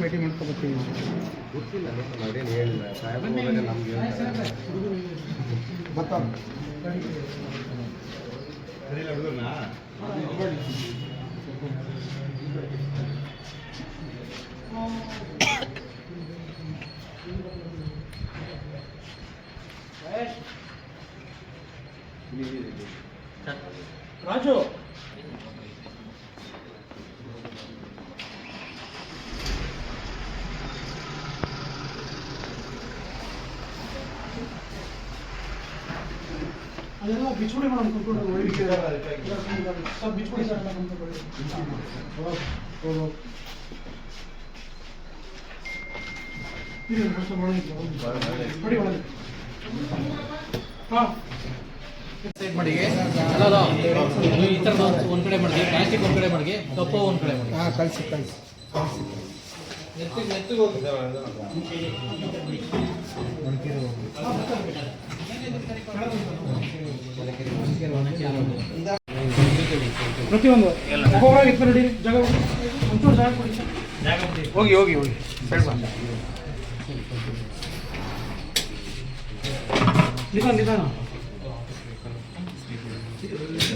ಭೇಟಿ ಗೊತ್ತಿಲ್ಲ ಅದೇನು ಹೇಳಿಲ್ಲ ಹೋದಾಗ ನಮ್ಗೆ ಹೇಳ್ತಾರೆ. ಬರ್ತಾವ ರಾಜು ಅದೆಲ್ಲ ಬಿಚ್ಕೊಡಿ ಮೇಡಮ್ ಕುತ್ಕೊಂಡು ಒಳಗೆ ಸ್ವಲ್ಪ ಬಿಚ್ಕೊಡಿ ಸರ್ ಎಲ್ಲ ಕುತ್ಕೊಂಡು ಇರಿ, ಒಂದ್ ಸ್ವಲ್ಪ ಒಳಗೆ ಇತ್ತು, ಒಳಗೆ. ಈ ಥರ ಒಂದು ಕಡೆ ಮಾಡಿ ಪ್ಲಾಸ್ಟಿಕ್ ಒಂದು ಕಡೆ ಮಾಡಿ ಒಂದು ಕಡೆ ಮಾಡಿ ಹಾಂ ಕಳಿಸಿ ಕಳಿಸಿ ಹೋಗಿ ಪ್ರತಿಯೊಂದು ಇತ್ತು ಜಾಗ ಸರ್ ಹೋಗಿ ಹೋಗಿ ಹೋಗಿ ಸೈಡ್ ಬಾ ನಿಧಾನ ನಿಧಾನ.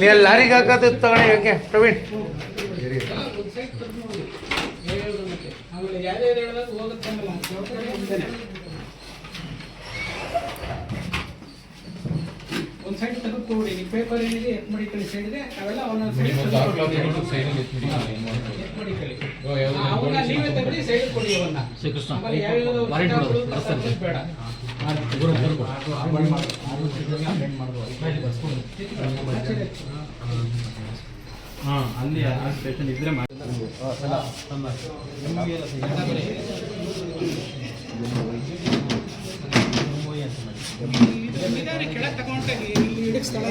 ನೀ ಅಲ್ಲಿ ಲಾರಿಗೆ ಹಾಕೋದು ತಗೊಳ್ಳಿ ಯಾಕೆ? ಪ್ರವೀಣ್. ಒಂದು ಸೈಡ್ ತೆಗೆದು ಕೊಡಿ ನೀವು ಪೇಪರ್ ಏನಿದೆ ಎತ್ ಮಾಡಿ ಕಳಿ ಹೇಳಿದ್ರೆ ಅವೆಲ್ಲ ಸೈಡ್ ಮಾಡಿ ಅವನ್ನ ನೀವೇ ತೆಗೆದು ಸೈಡ್ ಕೊಡಿ ಅವನ್ನ. ಬೇಡ. ಹಾಂ ಅಲ್ಲಿ ಸ್ಟೇಷನ್ ಇದ್ರೆ ಮಾಡಿ ಕೆಳಗೆ ತಗೊಂಡ್ರೆ ಇಲ್ಲಿ ಸ್ಥಳ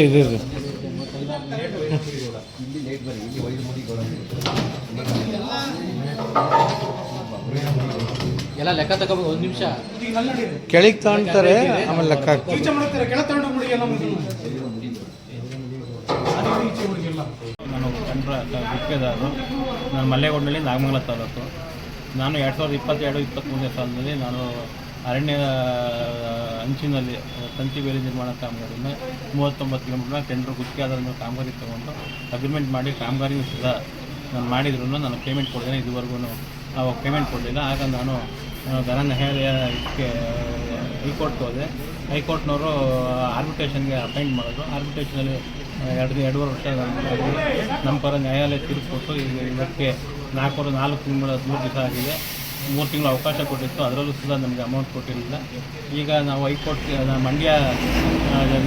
ಇದು ಇಲ್ಲಿ ಲೇಟ್ ಬನ್ನಿ ಇಲ್ಲಿ ಎಲ್ಲ ಲೆಕ್ಕ ತಗೋಬೇಕು ಒಂದು ನಿಮಿಷ. ಕೆಳಗೆ ತಗೊಂತಾರೆ ಆಮೇಲೆ ಲೆಕ್ಕ ನಾನು ಕಂಡ್ರ ಗುತ್ತಿಗೆದಾರರು ನಾನು ಮಲ್ಲೇಗೌಡನಲ್ಲಿ ನಾಗಮಂಗಲ ತಾಲೂಕು. ನಾನು ಎರಡು ಸಾವಿರದ ಇಪ್ಪತ್ತೆರಡು ಇಪ್ಪತ್ತ್ಮೂರನೇ ಸಾಲಿನಲ್ಲಿ ನಾನು ಅರಣ್ಯ ಅಂಚಿನಲ್ಲಿ ತಂತಿ ಬೇಲಿ ನಿರ್ಮಾಣ ಕಾಮಗಾರಿನ ಮೂವತ್ತೊಂಬತ್ತು ಕಿಲೋಮೀಟರ್ನ ಟೆಂಡರ್ ಗುತ್ತಿಗೆ ಆಧಾರದ ಮೇಲೆ ಕಾಮಗಾರಿ ತಗೊಂಡು ಅಗ್ರಿಮೆಂಟ್ ಮಾಡಿ ಕಾಮಗಾರಿ ಸಹ ನಾನು ಮಾಡಿದ್ರು ನಾನು ಪೇಮೆಂಟ್ ಕೊಡ್ತೇನೆ ಇದುವರೆಗೂ ಅವಾಗ ಪೇಮೆಂಟ್ ಕೊಡಲಿಲ್ಲ. ಆಗ ನಾನು ಧನ ನ್ಯಾಯಾಲಯ ಇದಕ್ಕೆ ಹೈಕೋರ್ಟ್ಗೆ ಹೋದೆ. ಹೈಕೋರ್ಟ್ನವರು ಆರ್ಬಿಟ್ರೇಷನ್ಗೆ ಅಪಾಯಿಂಟ್ ಮಾಡೋದು ಆರ್ಬಿಟೇಷನಲ್ಲಿ ಎರಡು, ಎರಡೂವರೆ ವರ್ಷ ನಮ್ಮ ಪರ ನ್ಯಾಯಾಲಯ ತೀರ್ಪು ಈಗ ಇದಕ್ಕೆ ನಾಲ್ಕೂವರೆ, ನಾಲ್ಕು ತಿಂಗಳ ಮೂರು ದಿವಸ ಆಗಿದೆ. ಮೂರು ತಿಂಗಳು ಅವಕಾಶ ಕೊಟ್ಟಿತ್ತು. ಅದರಲ್ಲೂ ಸಹ ನಮಗೆ ಅಮೌಂಟ್ ಕೊಟ್ಟಿರಲಿಲ್ಲ. ಈಗ ನಾವು ಹೈಕೋರ್ಟ್ ಮಂಡ್ಯ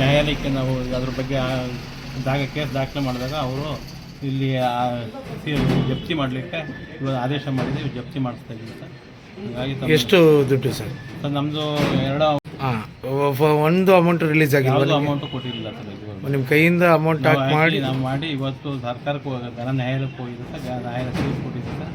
ನ್ಯಾಯಾಲಯಕ್ಕೆ ನಾವು ಅದ್ರ ಬಗ್ಗೆ ದಾಗ ಕೇಸ್ ದಾಖಲೆ ಮಾಡಿದಾಗ ಅವರು ಇಲ್ಲಿ ಆ ಜಪ್ತಿ ಮಾಡಲಿಕ್ಕೆ ಇವಾಗ ಆದೇಶ ಮಾಡಿದ್ದೀವಿ ಜಪ್ತಿ ಮಾಡಿಸ್ತಾ ಇದ್ದೀವಿ ಸರ್. ಹಾಗಾಗಿ ತಮ್ಮ- ಎಷ್ಟು ದುಡ್ಡು ಸರ್? ಸರ್ ನಮ್ಮದು ಎರಡು ಹಾಂ ಒಂದು ಅಮೌಂಟ್ ರಿಲೀಸ್ ಆಗಿ ಅಮೌಂಟ್? ಅಮೌಂಟು ಕೊಟ್ಟಿರಲಿಲ್ಲ ಸರ್ ಇದುವರೆಗೂ ನಿಮ್ಮ ಕೈಯಿಂದ ಅಮೌಂಟ್ ನಾವು ಮಾಡಿ actually ನಾವು ಮಾಡಿ ಇವತ್ತು ಸರ್ಕಾರಕ್ಕೆ ಹೋಗ- ನ್ಯಾಯಾಲಯಕ್ಕೆ ಹೋಗಿದೆ ಸರ್ ಗ- ನ್ಯಾಯಾಲಯ ತೀರ್ಪು ಸರ್.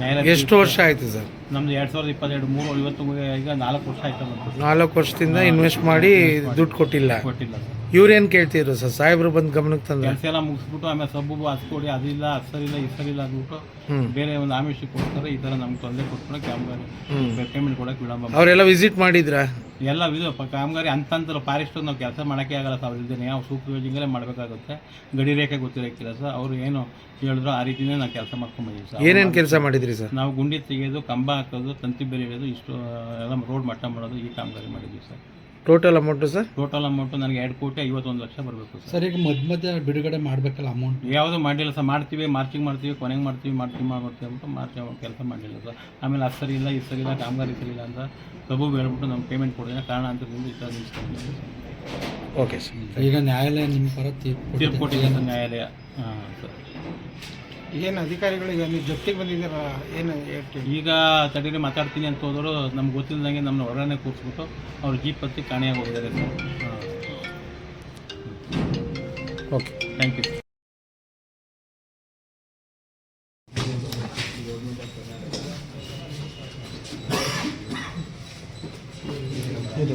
ನ್ಯಾಯಾಲಯ ಎಷ್ಟು ವರ್ಷ ಆಯಿತು ಸರ್? ನಮ್ದು ಎರಡು ಸಾವಿರದ ಇಪ್ಪತ್ತೆರಡು ಮೂರು ಇವತ್ತು ಈಗ ನಾಲ್ಕು ವರ್ಷ ಆಯ್ತು ನಾಲ್ಕು ವರ್ಷದಿಂದ ಇನ್ವೆಸ್ಟ್ ಮಾಡಿ ದುಡ್ಡು ಕೊಟ್ಟಿಲ್ಲ. ಕೊಟ್ಟಿಲ್ಲ ಸರ್ ಇವ್ರೇನು ಕೇಳ್ತಿದ್ರು ಸರ್ ಸಾಹೇಬ್ರು ಬಂದು ಗಮನಕ್ಕೆ ತಂದ್ರೆ? ಕೆಲಸ ಎಲ್ಲ ಮುಗಿಸ್ಬಿಟ್ಟು ಆಮೇಲೆ ಸಬ್ಬು ಹಸ್ಕೊಡಿ ಅದಿಲ್ಲ ಅಸರಿಲ್ಲ ಇಸರಿಲ್ಲ ಅಂದ್ಬಿಟ್ಟು ಹ್ಞೂ ಬೇರೆ ಒಂದು ಆಮಿಷಕ್ಕೋಸ್ಕರ ಕೊಡ್ತಾರೆ ಈ ಥರ ನಮ್ಗೆ ತೊಂದರೆ ಕೊಟ್ಬಿಟ್ಟು ಕಾಮಗಾರಿ ಪೇಮೆಂಟ್ ಕೊಡೋಕೆ ವಿಳಂಬ ಮಾಡಿ. ಅವರೆಲ್ಲ ವಿಸಿಟ್ ಮಾಡಿದ್ರ? ಎಲ್ಲ ಇದು ಪ- ಕಾಮಗಾರಿ ಅಂತಂತರ ಫಾರೆಸ್ಟ್ ನಾವು ಕೆಲಸ ಮಾಡೋಕ್ಕೆ ಆಗಲ್ಲ ಸರ್ ಅವ್ರು ಇಲ್ದೇನೆ ನಾವು ಸೂಪರ್ವೈಸಿಂಗಲ್ಲೇ ಮಾಡಬೇಕಾಗುತ್ತೆ. ಗಡಿ ರೇಖೆ ಗೊತ್ತಿರೋಕ್ಕಿಲ್ಲ ಸರ್ ಅವರು ಏನು ಹೇಳಿದ್ರು ಆ ರೀತಿಯೇ ನಾವು ಕೆಲಸ ಮಾಡ್ಕೊಂಡ್ಬಂದಿದ್ದೀವಿ ಸರ್ ಏನೇನು ಕೆಲಸ ಮಾಡಿದ್ರಿ ಸರ್ ನಾವು ಗುಂಡಿ ತೆಗೆಯೋದು ಕಂಬ ಹಾಕೋದು ತಂತಿ ಬೆರೆಯೋದು ಇಡೋದು ಇಷ್ಟು ಎಲ್ಲ ರೋಡ್ ಮಟ್ಟ ಮಾಡೋದು ಈ ಕಾಮಗಾರಿ ಮಾಡಿದ್ವಿ sir. Total amount sir? Total amount ನನಗೆ ಎರಡು ಕೋಟಿ ಐವತ್ತೊಂದು ಲಕ್ಷ ಬರಬೇಕು ಸರ್. ಸರ್ ಈಗ ಮಧ್ಯ ಮಧ್ಯ ಬಿಡುಗಡೆ ಮಾಡಬೇಕಲ್ಲ ಅಮೌಂಟ್ ಯಾವುದೂ ಮಾಡಿಲ್ಲ ಸರ್. ಮಾಡ್ತೀವಿ ಮಾರ್ಚಿಂಗ್ ಮಾಡ್ತೀವಿ ಕೊನೆಗೆ ಮಾಡ್ತೀವಿ ಮಾಡ್ತೀವಿ ಮಾಡ್ತೀವಿ ಅಂತ ಮಾರ್ಚ್ ಕೆಲಸ ಮಾಡಿಲ್ಲ ಸರ್. ಆಮೇಲೆ ಅದು ಸರಿ ಇಲ್ಲ ಇದು ಸರಿ ಇಲ್ಲ ಕಾಮಗಾರಿ ಸರಿ ಇಲ್ಲ ಅಂತ ಸಬು ಹೇಳ್ಬಿಟ್ಟು ನಮ್ಗೆ ಪೇಮೆಂಟ್ ಕೊಡಿದ್ರೆ ಕಾರಣ ಅಂತ ಥರ ಸರ್. ಓಕೆ ಸರ್ ಈಗ ನ್ಯಾಯಾಲಯ ನಿಮ್ಮ ಪರ ತೀರ್ಪು ತೀರ್ಪು ಕೊಟ್ಟಿದೆ ಸರ್ ನ್ಯಾಯಾಲಯ. ಹಾಂ ಸರ್. ಏನು ಅಧಿಕಾರಿಗಳು ಈಗ ನೀವು ಜಪ್ತಿಗೆ ಬಂದಿದ್ದೀರಾ? ಏನು ಹೇಳ್ತೀವಿ ಈಗ ತಡೀರಿ ಮಾತಾಡ್ತೀನಿ ಅಂತ ಹೋದವರು ನಮ್ಗೆ ಗೊತ್ತಿಲ್ಲದಂಗೆ ನಮ್ಮನ್ನ ಹೊರಗಡೆ ಕೂರಿಸ್ಬಿಟ್ಟು ಅವ್ರ ಜೀಪ್ ಹತ್ತಿ ಕಾಣೆಯಾಗಿ ಹೋಗಿದ್ದಾರೆ ಸರ್ ಓಕೆ. ಥ್ಯಾಂಕ್ ಯು ಇದು